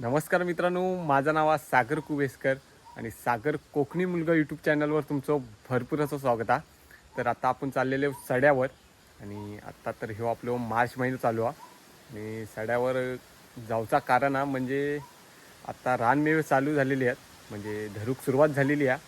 नमस्कार मित्रांनो माझं नाव आहे सागर कुबेसकर आणि सागर कोकणी मुलगा यूट्यूब चॅनलवर तुमचं भरपूर असं स्वागत आहे. तर आता आपण चाललेले सड्यावर आणि आत्ता तर हे आपलं मार्च महिना चालू आहे. आणि सड्यावर जाऊचा कारण हा म्हणजे आत्ता रानमेवे चालू झालेले आहेत. म्हणजे धरूक सुरुवात झालेली आहे.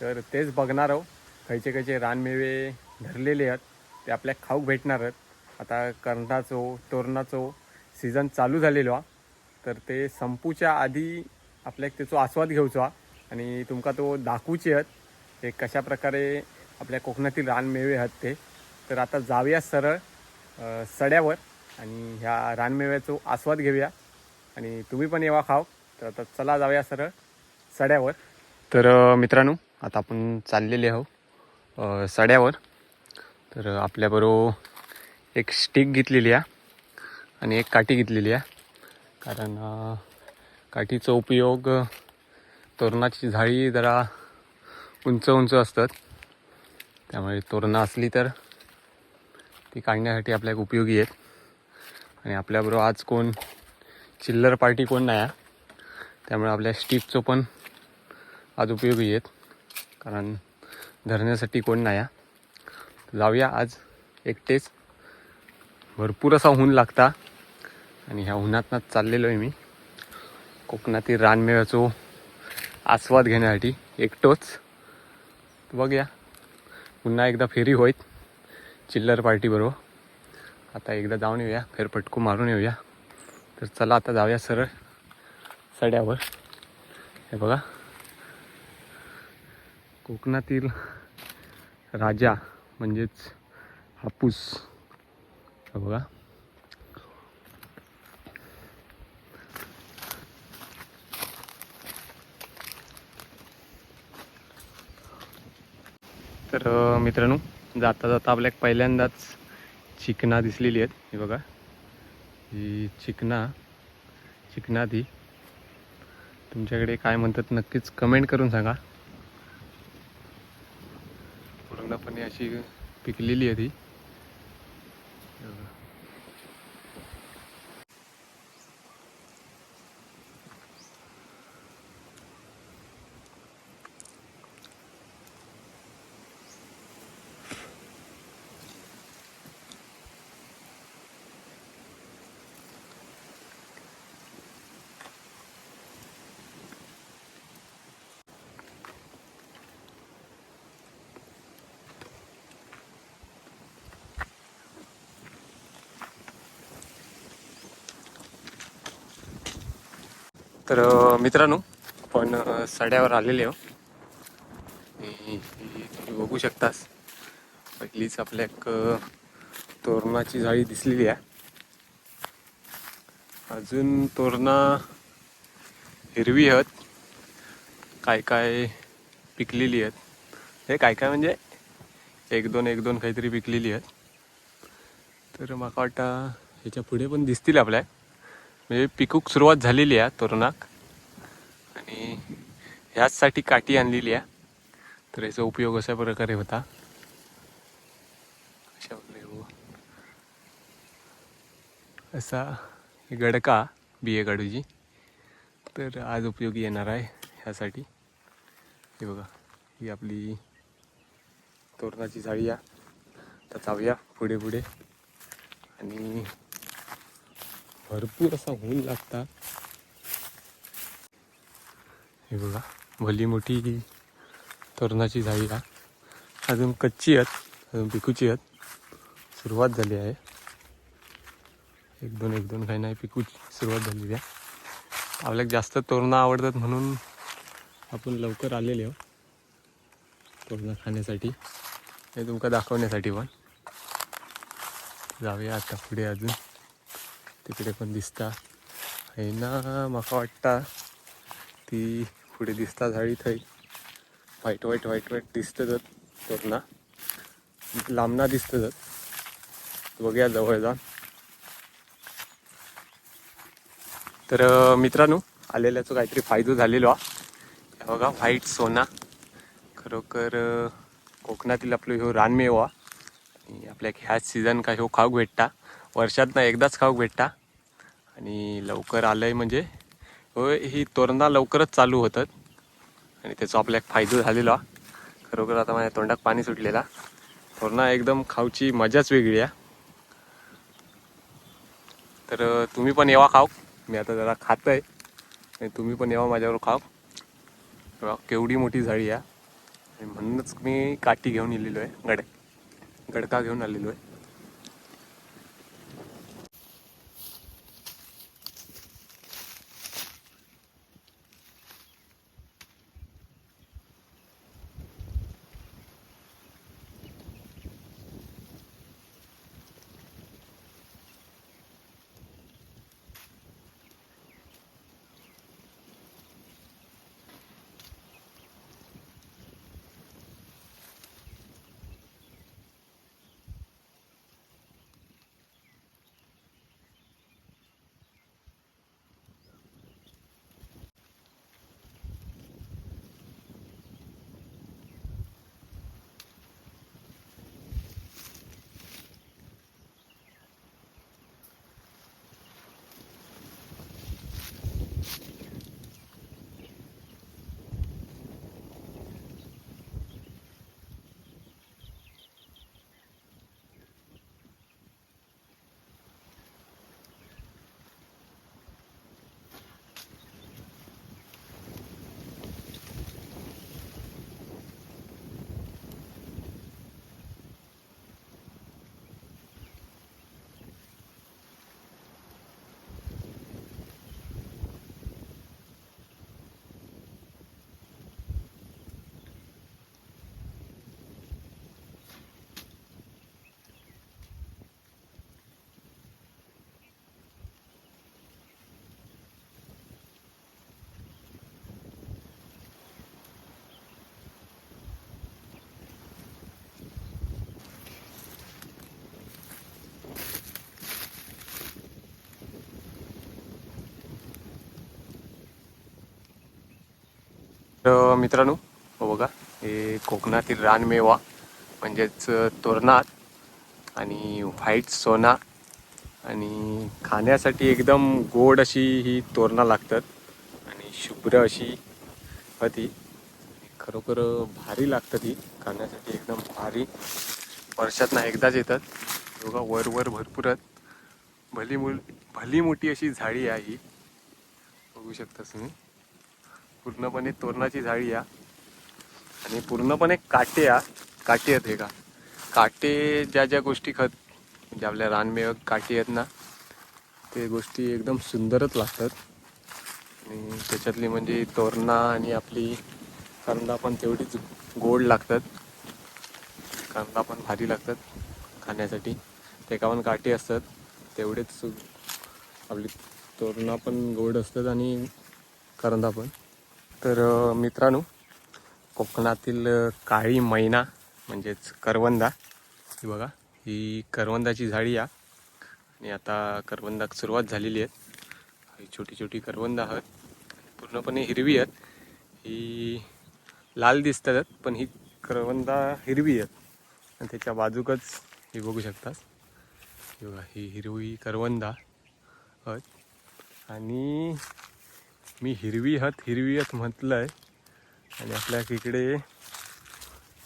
तर तेच बघणार आहो खयचे खयचे रानमेवे धरलेले आहेत. ते आपल्या खाऊक भेटणार आहेत. आता कर्णाचो तोरणाचो सीझन चालू झालेलो आहे. तर ते संपूच्या आधी आपल्याक त्याचो आस्वाद घेवचो हा. आणि तुमका तो दाखवचे आहेत ते कशा प्रकारे आपल्या कोकणातील रानमेवे आहेत ते. तर आता जाऊया सरळ सड्यावर आणि ह्या रानमेव्याचो आस्वाद घेऊया. आणि तुम्ही पण येवा खाव. तर आता चला जाऊया सरळ सड्यावर. तर मित्रांनो आता आपण चाललेले आहो सड्यावर. तर आपल्याबरोबर एक स्टिक घेतलेली आहे आणि एक काठी घेतलेली आहे. कारण काठीचा उपयोग तोरणाची झाडी जरा उंच उंच असतात. त्यामुळे तोरणं असली तर ती काढण्यासाठी आपल्याला उपयोगी आहेत. आणि आपल्याबरोबर आज कोण चिल्लर पार्टी कोण नाही आहे. त्यामुळे आपल्या स्टिकचं पण आज उपयोगी आहेत. कारण धरण्यासाठी कोण नाही आहे. जाऊया आज एकटेच. भरपूर असा ऊन लागता. आणि ह्या उन्हातनात चाललेलो आहे मी. कोकणातील रानमेव्याचो आस्वाद घेण्यासाठी एकटोच. बघूया. पुन्हा एकदा फेरी होईत चिल्लर पार्टीबरोबर आता एकदा जाऊन येऊया. फेरफटकू मारून येऊया. तर चला आता जाऊया सरळ सड्यावर. हे बघा. कोकणातील राजा म्हणजेच हापूस. हे बघा. तर मित्रांनो जाता जाता आपल्या पहिल्यांदाच चिकना दिसलेली आहेत. हे बघा. ही चिकना चिकना ती. तुमच्याकडे काय म्हणतात नक्कीच कमेंट करून सांगा. पूर्णपणे अशी पिकलेली आहे ती. तर मित्रांनो आपण सड्यावर आलेले हो आणि ही तुम्ही बघू शकतास पहिलीच आपल्या एक तोरणाची जाळी दिसलेली आहे. अजून तोरणा हिरवी आहेत. काय काय पिकलेली आहेत. हे काय काय म्हणजे एक दोन एक दोन काहीतरी पिकलेली आहेत. तर मला वाटतं ह्याच्या पुढे पण दिसतील आपल्या. म्हणजे पिकूक सुरुवात झालेली आहे तोरणाक. आणि ह्याचसाठी काठी आणलेली आहे. तर याचा उपयोग अशा प्रकारे होता. अशा प्रकारे हो. असा गडका बिये काढूची तर आज उपयोगी येणार आहे ह्यासाठी. हे बघा ही आपली तोरणाची जाळी आहे. तर जाऊया पुढे पुढे. आणि भरपूर असा ऊन लागता. हे बघा भली मोठी तोरणाची झाडी आहे. अजून कच्ची आहेत अजून पिकूची आहेत. सुरुवात झाली आहे. एक दोन एक दोन काही नाही पिकूची सुरुवात झालेली आहे. आपल्याला जास्त तोरणं आवडतात म्हणून आपण लवकर आलेले हो तोरणं खाण्यासाठी हे तुमका दाखवण्यासाठी पण. जाऊया आता पुढे अजून. तिकडे पण दिसता. आहे ना म्हाका वाटता. ती पुढे दिसता झाडी थंय. व्हाईट व्हाईट व्हाईट व्हाईट दिसतच तोरणा लांबना दिसतच बघूया जवळ जाऊन. तर मित्रांनो आलेल्याचा काहीतरी फायदो झालेलो हा. बघा व्हाईट सोना. खरोखर कोकणातील आपलं ह्यो रानमेवा आणि आपल्या ह्याच सीझन का ह्यो खाऊक भेटता. वर्षात ना एकदाच खाऊक भेटता. आणि लवकर आलं आहे म्हणजे होय ही तोरणा लवकरच चालू होतात. आणि त्याचा आपल्या एक फायदा झालेला. खरोखर आता माझ्या तोंडात पाणी सुटलेला. तोरणा एकदम खाऊची मजाच वेगळी आहे. तर तुम्ही पण येवा खाऊ. मी आता जरा खात आहे आणि तुम्ही पण येवा माझ्यावर खाऊ. केवढी मोठी झाडी आहे. आणि म्हणूनच मी काठी घेऊन आलेलो आहे. गड गडका घेऊन आलेलो आहे. तर मित्रांनो हो बघा हे कोकणातील रानमेवा म्हणजेच तोरणात आणि व्हाईट सोना आणि खाण्यासाठी एकदम गोड अशी ही तोरणा लागतात आणि शुभ्र अशी होती. खरोखर भारी लागतात ही. खाण्यासाठी एकदम भारी. वर्षातनं एकदाच येतात. बघा वर वर भरपूर आहेत. भली मुल भली मोठी अशी झाडी आहे ही. बघू शकता तुम्ही. पूर्णपणे तोरणाची झाडी या. आणि पूर्णपणे काटे या. काटे आहेत हे का? काटे ज्या ज्या गोष्टी खत म्हणजे आपल्या रानमेव काटे आहेत ना ते गोष्टी एकदम सुंदरच लागतात. आणि त्याच्यातली म्हणजे तोरणा आणि आपली कांदा पण तेवढीच गोड लागतात. कांदा पण भारी लागतात खाण्यासाठी. ते पण काटे असतात तेवढेच आपली तोरणा पण गोड असतात आणि करंदा पण. तर मित्रांनो कोकणातील काळी मैना म्हणजेच करवंदा ही बघा ही करवंदाची झाडी या. आणि आता करवंदाक सुरुवात झालेली आहे. ही छोटी छोटी करवंदा आहेत. पूर्णपणे हिरवी आहेत. ही लाल दिसतात पण ही करवंदा हिरवी आहेत. आणि त्याच्या बाजूकच हे बघू शकतात ही बघा ही हिरवी करवंदा आहेत. आणि मी हिरवी हत हिरवी हत म्हटलं आहे आणि आपल्या इकडे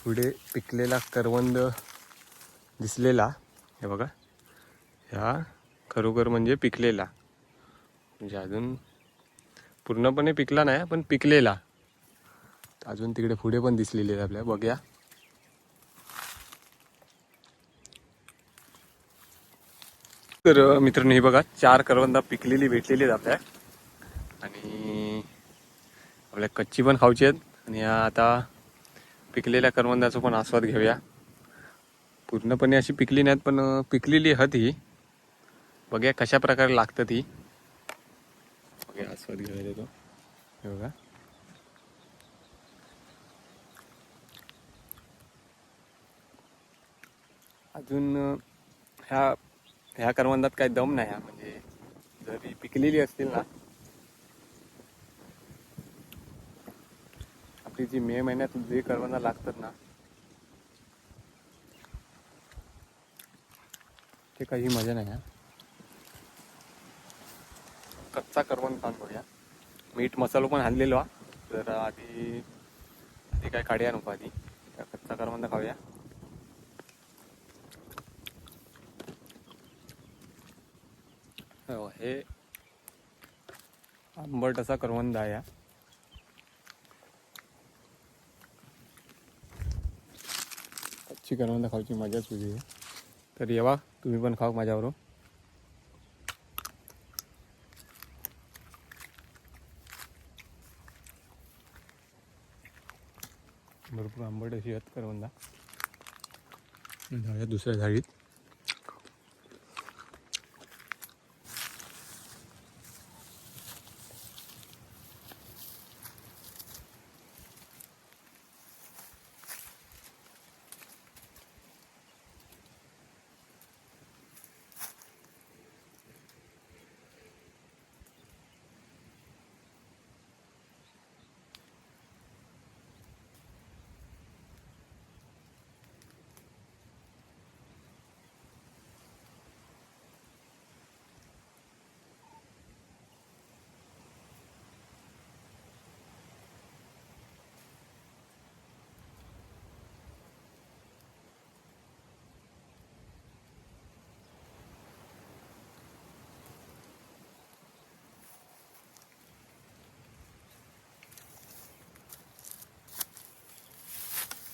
पुढे पिकलेला करवंद दिसलेला. हे बघा. ह्या खरोखर म्हणजे पिकलेला. म्हणजे अजून पूर्णपणे पिकला नाही पण पिकलेला. अजून तिकडे पुढे पण दिसलेले आहेत आपल्या. बघ्या. तर मित्रांनो हे बघा. चार करवंदा पिकलेली भेटलेली आहेत आपल्या. आणि आपल्या कच्ची पण खाऊची आहेत. आणि आता पिकलेल्या करवंदाचा पण आस्वाद घेऊया. पूर्णपणे अशी पिकली नाहीत पण पिकलेली हत ही. बघ्या कशा प्रकारे लागतं ती आस्वाद घेऊया देतो. हे बघा. अजून ह्या ह्या करवंदात काही दम नाही हा. म्हणजे जरी पिकलेली असतील ना जी मे महिन्यात जे करवंदा लागतात ना ते काही मजा नाही हा. कच्चा करवंद खाऊन बघूया. मीठ मसालो पण आणलेलो हा. तर आधी आधी काय काढूया नको आधी. कच्चा करवंदा खाऊया. हो, हे आंबट असा करवंदा आहे हा. करवंद करवंदा खाऊची मजाच वेगळी आहे तर येवा तुम्ही पण खाऊ माझ्यावर भरपूर आंबट अशी आहेत करवंदा दुसऱ्या झाडीत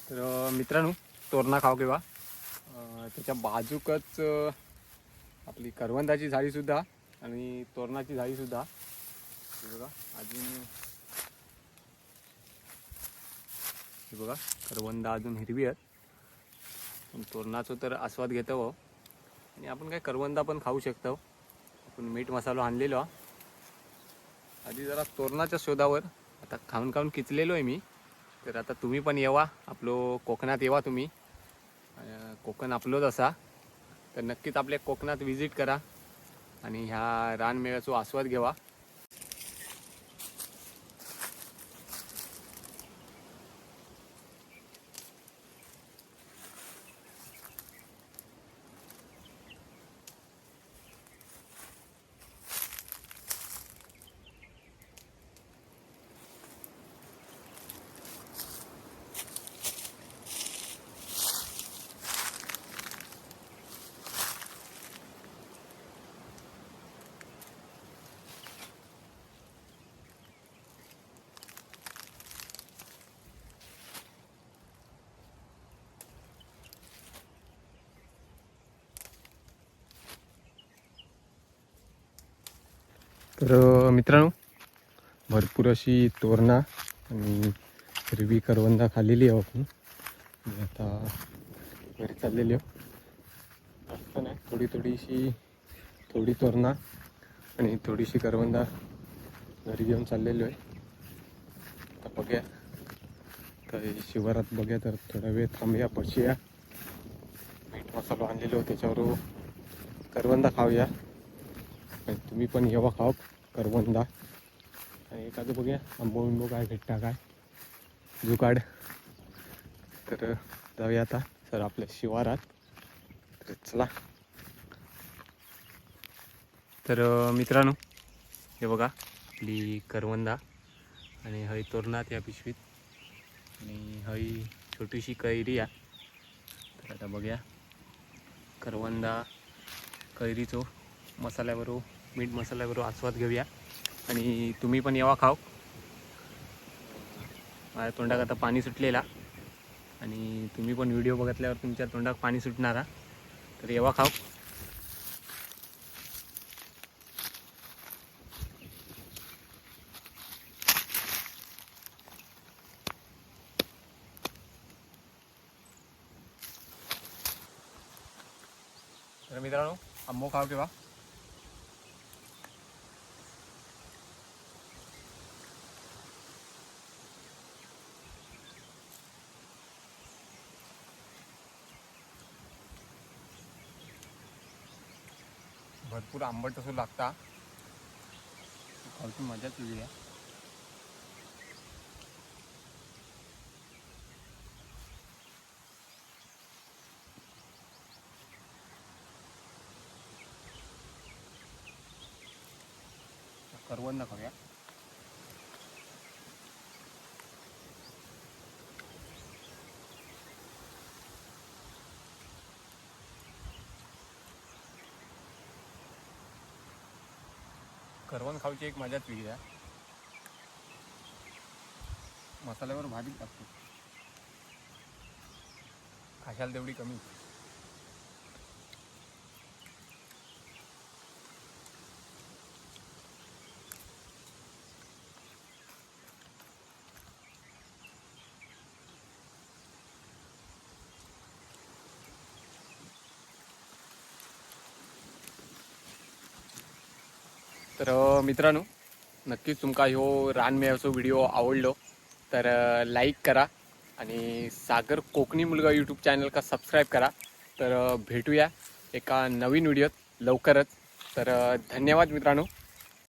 तर मित्रांनो तोरणा खाव किंवा. त्याच्या बाजूकच आपली करवंदाची झाडीसुद्धा आणि तोरणाची झाडीसुद्धा हे बघा अजून हे बघा करवंदा अजून हिरवी आहेत. पण तोरणाचं तर आस्वाद घेतो हो. आणि आपण काय करवंदा पण खाऊ शकतो. आपण मीठ मसाला आणलेलो. हा. आधी जरा तोरणाच्या शोधावर. आता खाऊन खाऊन किचलेलो आहे मी. तर आता तुम्ही पण येवा. आपलो कोकणात येवा तुम्ही. कोकण आपलोच असा. तर नक्कीच आपल्या कोकणात व्हिजिट करा. आणि ह्या रानमेळ्याचा आस्वाद घेवा. तर मित्रांनो भरपूर अशी तोरणा आणि हिरवी करवंदा खाल्लेली आहे आपण. आता घरी चाललेली आहो. जास्त नाही थोडी थोडीशी थोडी तोरणा आणि थोडीशी करवंदा घरी घेऊन चाललेलो आहे. आता बघूया. तर शिवारात बघूया तर थोडा वेळ थांबूया बसूया. मीठ मसाला आणलेलो त्याच्यावर करवंदा खाऊया. काय तुम्ही पण येवा खाव हो, करवंदा. आणि एखादं बघूया आंबो बिंबो काय भेटता काय. जुकाड तर जाऊया आता सर आपल्या शिवारात. तर चला. तर मित्रांनो हे बघा आपली करवंदा आणि हय तोरणात या पिशवीत. आणि हय छोटीशी कैरी आहे तर आता बघूया करवंदा कैरीचो मसाल्याबरोबर मीठ मसाल्याबरोबर आस्वाद घेऊया. आणि तुम्ही पण येवा खाव माझ्या तोंडात आता पाणी सुटलेला. आणि तुम्ही पण व्हिडिओ बघितल्यावर तुमच्या तोंडात पाणी सुटणारा. तर येवा खाव तर मित्रांनो आंबो खाव किंवा भरपूर आंबट असं लागता. खाऊची मजाच वेगळी आहे. करवंद खाऊया. करवण खाऊची एक मजाच वेगळी आहे. मसाल्यावर भाजी टाकतो. खाशाल तेवढी कमी. तर मित्रांनो नक्कीच तुमका ह्यो रानमेळाचो व्हिडिओ आवडलो तर लाईक करा आणि सागर कोकणी मुलगा यूट्यूब चॅनल का सबस्क्राईब करा. तर भेटूया एका नवीन व्हिडिओत लवकरच. तर धन्यवाद मित्रांनो.